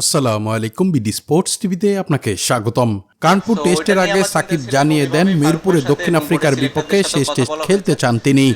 আসসালামু আলাইকুম BD sports টিভিতে আপনাকে স্বাগতম। কানপুর টেস্টের আগে সাকিব জানিয়ে দেন মিরপুরে দক্ষিণ আফ্রিকার বিপক্ষে শেষ টেস্ট খেলতে চান তিনি।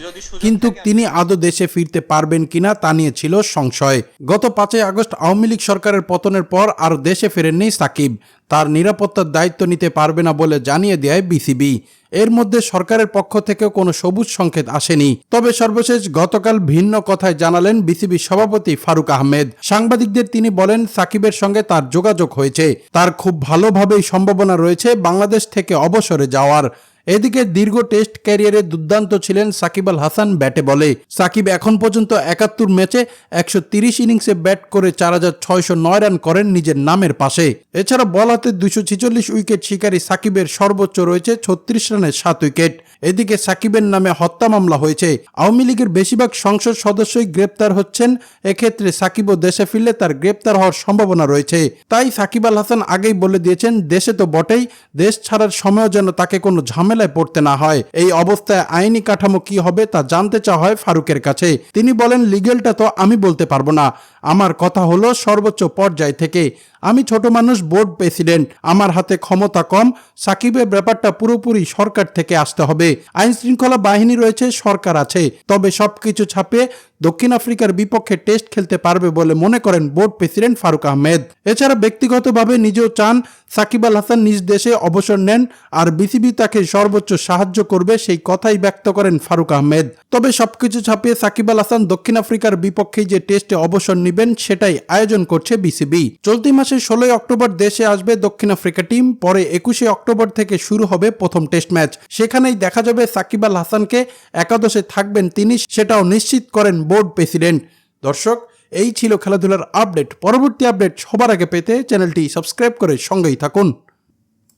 কিন্তু তিনি আদৌ দেশে ফিরতে পারবেন কিনা তা নিয়ে ছিল সংশয়। গত পাঁচই আগস্ট আওয়ামী লীগ সরকারের পতনের পর আর দেশে ফেরেননি সাকিব। তার নিরাপত্তার দায়িত্ব নিতে পারবে না বলে জানিয়ে দেয় বিসিবি। এর মধ্যে সরকারের পক্ষ থেকে কোনো সবুজ সংকেত আসেনি। তবে সর্বশেষ গতকাল ভিন্ন কথায় জানালেন বিসিবি সভাপতি ফারুক আহমেদ। সাংবাদিকদের তিনি বলেন, সাকিবের সঙ্গে তার যোগাযোগ হয়েছে। তার খুব ভালোভাবেই সম্ভাবনা রয়েছে বাংলাদেশ থেকে অবসরে যাওয়ার। এদিকে দীর্ঘ টেস্ট ক্যারিয়ারে দুর্দান্ত ছিলেন সাকিব আল হাসান ব্যাটে বলে। সাকিব এখন পর্যন্ত একাত্তর ম্যাচে একশো তিরিশ ইনিংসে ব্যাট করে চার হাজার ছয়শো নয় রান করেন নিজের নামের পাশে। এছাড়া বল হাতে দুশো ছিচল্লিশ উইকেট শিকারী সাকিবের সর্বোচ্চ রয়েছে ছত্রিশ রানের সাত উইকেট। এদিকে সাকিবের নামে হত্যা মামলা হয়েছে। আওয়ামী লীগের বেশিরভাগ সংসদ সদস্যই গ্রেপ্তার হচ্ছেন। এক্ষেত্রে সাকিবও দেশে ফিরলে তার গ্রেপ্তার হওয়ার সম্ভাবনা রয়েছে। তাই সাকিব আল হাসান আগেই বলে দিয়েছেন, দেশে তো বটেই, দেশ ছাড়ার সময়ও যেন তাকে কোনো ঝামেলায় পড়তে না হয়। এই অবস্থায় আইনি কাঠামো কি হবে তা জানতে চাওয়া হয় ফারুকের কাছে। তিনি বলেন লিগেলটা তো আমি বলতে পারব না। আমার কথা হলো সর্বোচ্চ পর্যায় থেকে। আমি ছোট মানুষ, বোর্ড প্রেসিডেন্ট। আমার হাতে ক্ষমতা কম। সাকিবের ব্যাপারটা পুরোপুরি সরকার থেকে আসতে হবে। আইন শৃঙ্খলা বাহিনী রয়েছে, সরকার আছে। তবে সবকিছু ছাপিয়ে দক্ষিণ আফ্রিকার বিপক্ষে টেস্ট খেলতে পারবে বলে মনে করেন বোর্ড প্রেসিডেন্ট ফারুক আহমেদ। এছাড়া ব্যক্তিগতভাবে নিজেও চান সাকিব আল হাসান নিজ দেশে অবসর নেন আর বিসিবি তাকে সর্বোচ্চ সাহায্য করবে সেই কথাই ব্যক্ত করেন ফারুক আহমেদ। তবে সবকিছু ছাপিয়ে সাকিব আল হাসান দক্ষিণ আফ্রিকার বিপক্ষে যে টেস্টে অবসর নেবেন সেটাই আয়োজন করছে বিসিবি। চলতি মাসের ষোলোই অক্টোবর দেশে আসবে দক্ষিণ আফ্রিকা টিম, পরে একুশে অক্টোবর থেকে শুরু হবে প্রথম টেস্ট ম্যাচ। সেখানেই দেখা যাবে সাকিব আল হাসানকে একাদশে থাকবেন তিনি, সেটাও নিশ্চিত করেন বোর্ড প্রেসিডেন্ট। দর্শক, এই ছিল খেলাধুলার আপডেট। পরবর্তী আপডেট সবার আগে পেতে চ্যানেলটি সাবস্ক্রাইব করে সঙ্গেই থাকুন।